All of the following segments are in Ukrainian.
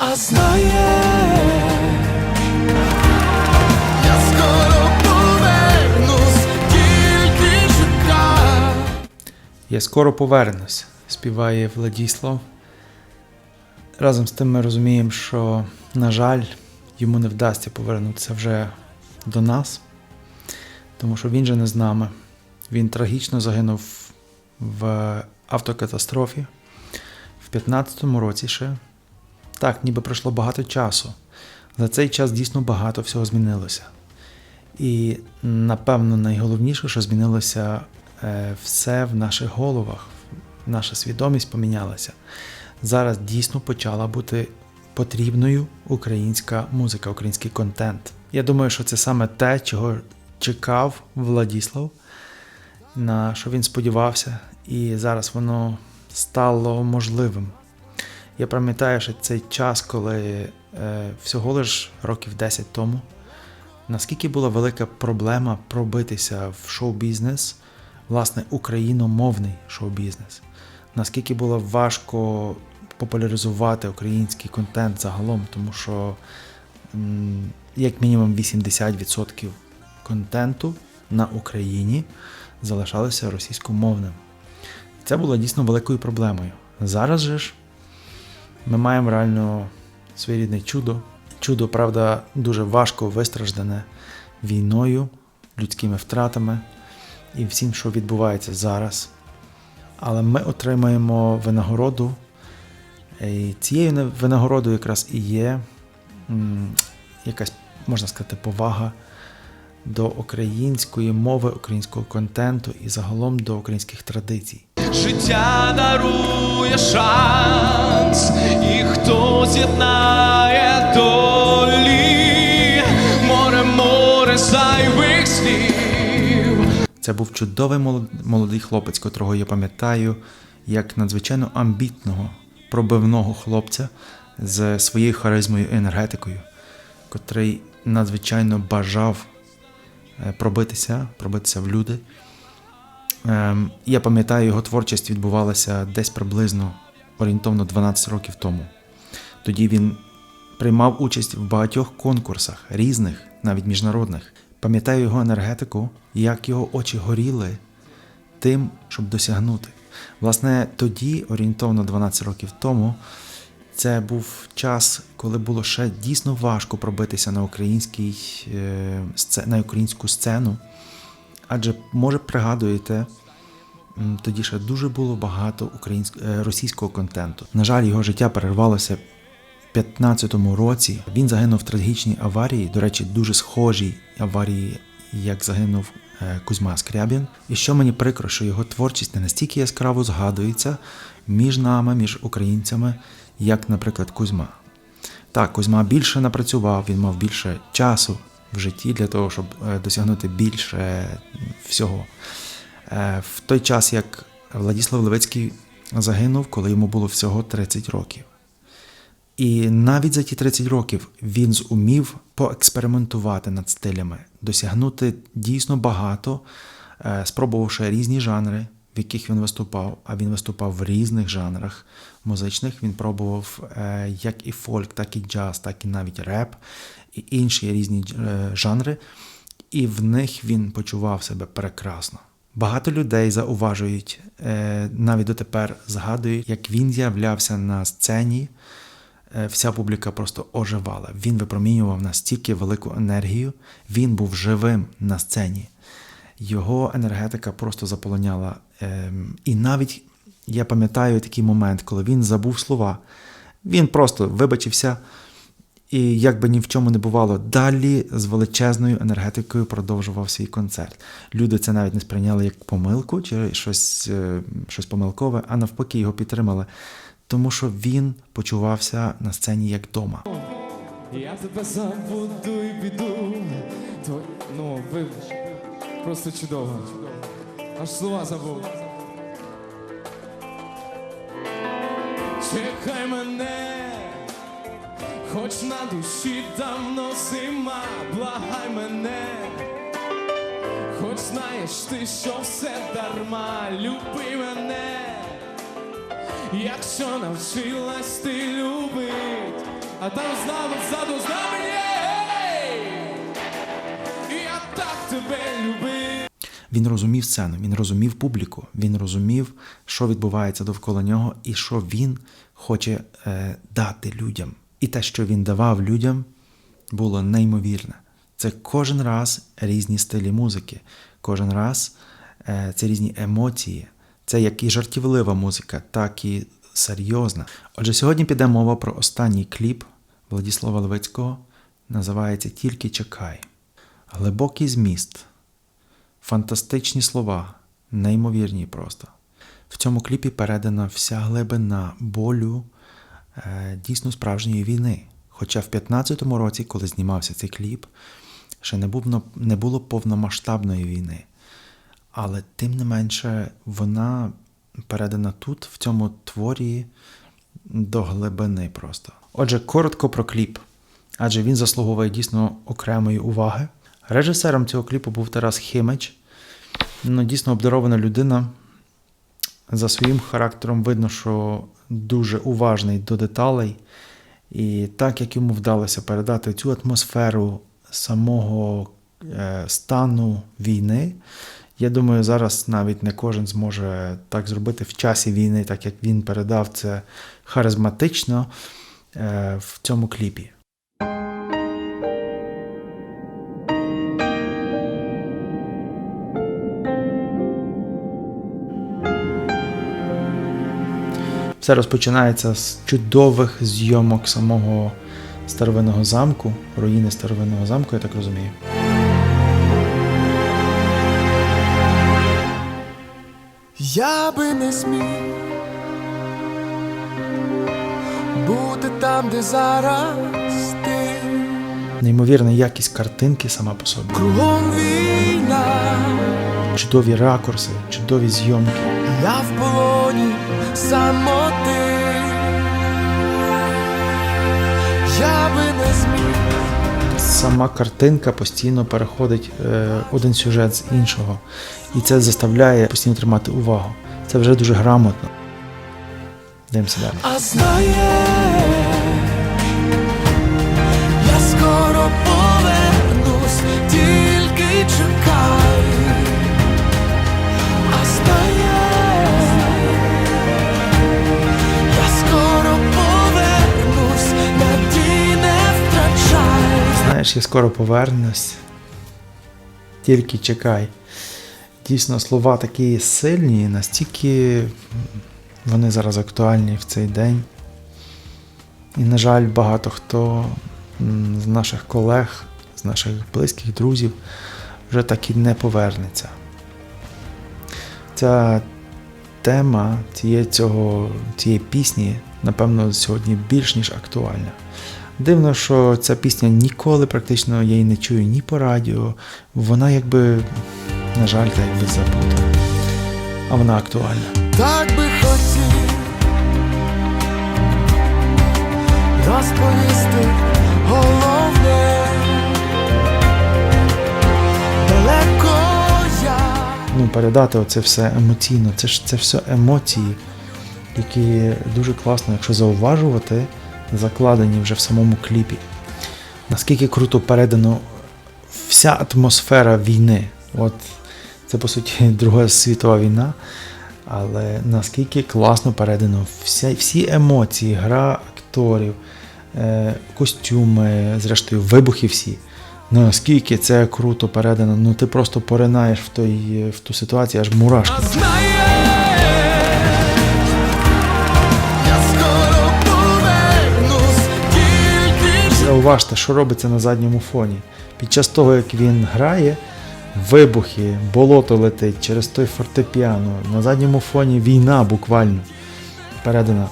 а знає. Я скоро повернусь, тільки чекай. Я скоро повернусь, співає Владіслав. Разом з тим ми розуміємо, що, на жаль, йому не вдасться повернутися вже до нас, тому що він же не з нами. Він трагічно загинув в автокатастрофі в 15-му році ще. Так, ніби пройшло багато часу. За цей час дійсно багато всього змінилося. І напевно найголовніше, що змінилося е, все в наших головах, наша свідомість помінялася. Зараз дійсно почала бути потрібною українська музика, український контент. Я думаю, що це саме те, чого чекав Владіслав, на що він сподівався, і зараз воно стало можливим. Я пам'ятаю, що цей час, коли е, всього лиш років 10 тому наскільки була велика проблема пробитися в шоу-бізнес, власне, україномовний шоу-бізнес, наскільки було важко популяризувати український контент загалом, тому що м, як мінімум 80% контенту на Україні залишалося російськомовним. Це було дійсно великою проблемою. Зараз же ж ми маємо реально своєрідне чудо. Чудо, правда, дуже важко вистраждане війною, людськими втратами і всім, що відбувається зараз. Але ми отримаємо винагороду. І цією винагородою якраз і є якась, можна сказати, повага до української мови, українського контенту і загалом до українських традицій. Життя дарує шанс, і хто з'єднає долі, море, море зайвих слів. Це був чудовий молодий хлопець, котрого я пам'ятаю як надзвичайно амбітного, пробивного хлопця з своєю харизмою і енергетикою, котрий надзвичайно бажав е, пробитися, пробитися в люди. Ем, Я пам'ятаю, його творчість відбувалася десь приблизно орієнтовно 12 років тому. Тоді він приймав участь в багатьох конкурсах, різних, навіть міжнародних. Пам'ятаю його енергетику, як його очі горіли тим, щоб досягнути. Власне, тоді, орієнтовно 12 років тому, це був час, коли було ще дійсно важко пробитися на, український, е, на українську сцену. Адже, може, пригадуєте, тоді ще дуже було багато українського російського контенту. На жаль, його життя перервалося в 15-му році. Він загинув в трагічній аварії, до речі, дуже схожій аварії, як загинув е, Кузьма Скрябін. І що мені прикро, що його творчість не настільки яскраво згадується між нами, між українцями, як, наприклад, Кузьма. Так, Кузьма більше напрацював, він мав більше часу в житті для того, щоб е, досягнути більше всього. Е, В той час, як Владіслав Левицький загинув, коли йому було всього 30 років. І навіть за ті 30 років він зумів поекспериментувати над стилями, досягнути дійсно багато, е, спробувавши різні жанри, яких він виступав, а він виступав в різних жанрах музичних. Він пробував е, як і фольк, так і джаз, так і навіть реп, і інші різні е, жанри, і в них він почував себе прекрасно. Багато людей зауважують, е, навіть дотепер згадують, як він з'являвся на сцені. Вся публіка просто оживала. Він випромінював настільки велику енергію, він був живим на сцені. Його енергетика просто заполоняла. Ем, І навіть я пам'ятаю такий момент, коли він забув слова. Він просто вибачився, і як би ні в чому не бувало, далі з величезною енергетикою продовжував свій концерт. Люди це навіть не сприйняли як помилку чи щось, е, щось помилкове, а навпаки його підтримали, тому що він почувався на сцені як вдома. Я тебе забуду і піду. Ну, вибач. Просто чудово. Аж слова забув. Чекай мене, хоч на душі давно зима, благай мене. Хоч знаєш ти, що все дарма, люби мене. Якщо навчилась ти любить, А там ззаду, ззаду, з Він розумів сцену, він розумів публіку, він розумів, що відбувається довкола нього, і що він хоче е, дати людям. І те, що він давав людям, було неймовірне. Це кожен раз різні стилі музики, кожен раз е, це різні емоції. Це як і жартівлива музика, так і серйозна. Отже, сьогодні піде мова про останній кліп Владіслава Левицького. Називається Тільки чекай. Глибокий зміст, фантастичні слова, неймовірні просто. В цьому кліпі передана вся глибина болю е, дійсно справжньої війни. Хоча в 15-му році, коли знімався цей кліп, ще не, був, не було повномасштабної війни. Але тим не менше, вона передана тут, в цьому творі, до глибини просто. Отже, коротко про кліп, адже він заслуговує дійсно окремої уваги. Режисером цього кліпу був Тарас Химич. Ну, дійсно обдарована людина. За своїм характером видно, що дуже уважний до деталей. І так як йому вдалося передати цю атмосферу самого е, стану війни, я думаю, зараз навіть не кожен зможе так зробити в часі війни, так як він передав це харизматично е, в цьому кліпі. Все розпочинається з чудових зйомок самого старовинного замку, руїни старовинного замку, я так розумію. Я би не смів бути там, де зараз ти, Неймовірна якість картинки сама по собі. кругом війна, Чудові ракурси, чудові зйомки. Я в полоні самоти. Я би не зміг, Сама картинка постійно переходить е, один сюжет з іншого. І це заставляє постійно тримати увагу. Це вже дуже грамотно. Дивимося далі. Знаєш, я скоро повернусь. Тільки чекай. Дійсно, слова такі сильні, настільки вони зараз актуальні в цей день. І, на жаль, багато хто з наших колег, з наших близьких друзів вже так і не повернеться. Ця тема цієї, цього, цієї пісні, напевно, сьогодні більш ніж актуальна. Дивно, що ця пісня ніколи практично я її не чую ні по радіо. Вона якби, на жаль, так якби забута. А вона актуальна. Так би хотів розповісти головне. Далеко я Ну, передати оце все емоційно. Це ж це все емоції, які дуже класно, якщо зауважувати, закладені вже в самому кліпі. Наскільки круто передано вся атмосфера війни. От це по суті Друга світова війна. Але наскільки класно передано всі, всі емоції, гра акторів, е, костюми, зрештою, вибухи всі. Ну, наскільки це круто передано, ну ти просто поринаєш в, той, в ту ситуацію, аж мурашки. Зауважте, що робиться на задньому фоні. Під час того, як він грає, вибухи, болото летить через той фортепіано. На задньому фоні війна буквально передана.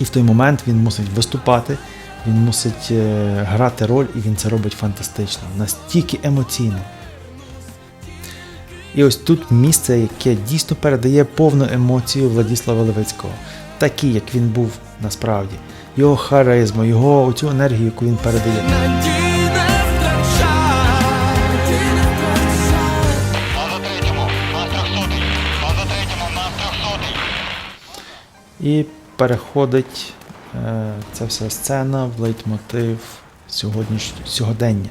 І в той момент він мусить виступати, він мусить е, грати роль, і він це робить фантастично, настільки емоційно. І ось тут місце, яке дійсно передає повну емоцію Владіслава Левицького, такий, як він був насправді. Його харизму, його оцю енергію, яку він передає. І переходить Е, Це все сцена, в лейтмотив сьогодніш... сьогодення.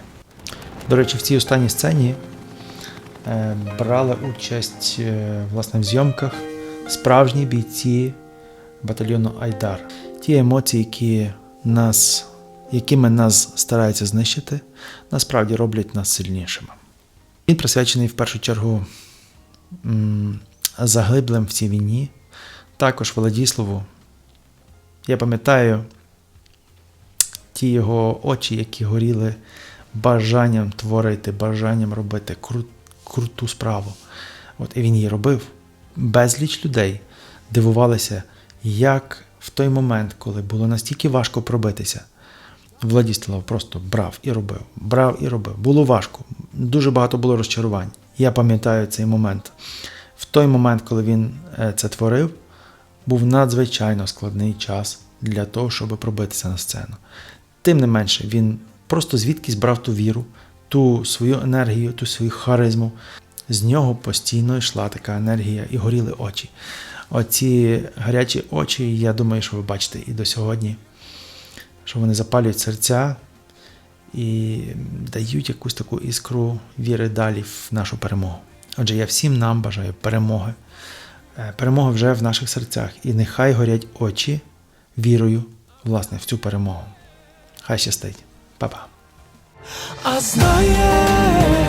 До речі, в цій останній сцені е, брали участь е, власне в зйомках справжні бійці батальйону Айдар. Ті емоції, які нас, якими нас стараються знищити, насправді роблять нас сильнішими. Він присвячений в першу чергу заглиблим в цій війні, також Владіславу. Я пам'ятаю ті його очі, які горіли бажанням творити, бажанням робити кру- круту справу. От і він її робив. Безліч людей дивувалися, як в той момент, коли було настільки важко пробитися, Владіслав просто брав і робив, брав і робив. Було важко, дуже багато було розчарувань. Я пам'ятаю цей момент. В той момент, коли він е, це творив, був надзвичайно складний час для того, щоб пробитися на сцену. Тим не менше, він просто звідкись брав ту віру, ту свою енергію, ту свою харизму. З нього постійно йшла така енергія і горіли очі. Оці гарячі очі, я думаю, що ви бачите і до сьогодні, що вони запалюють серця і дають якусь таку іскру віри далі в нашу перемогу. Отже, я всім нам бажаю перемоги. Е, Перемоги вже в наших серцях. І нехай горять очі вірою, власне, в цю перемогу. Хай щастить. Па-па. А знаєш,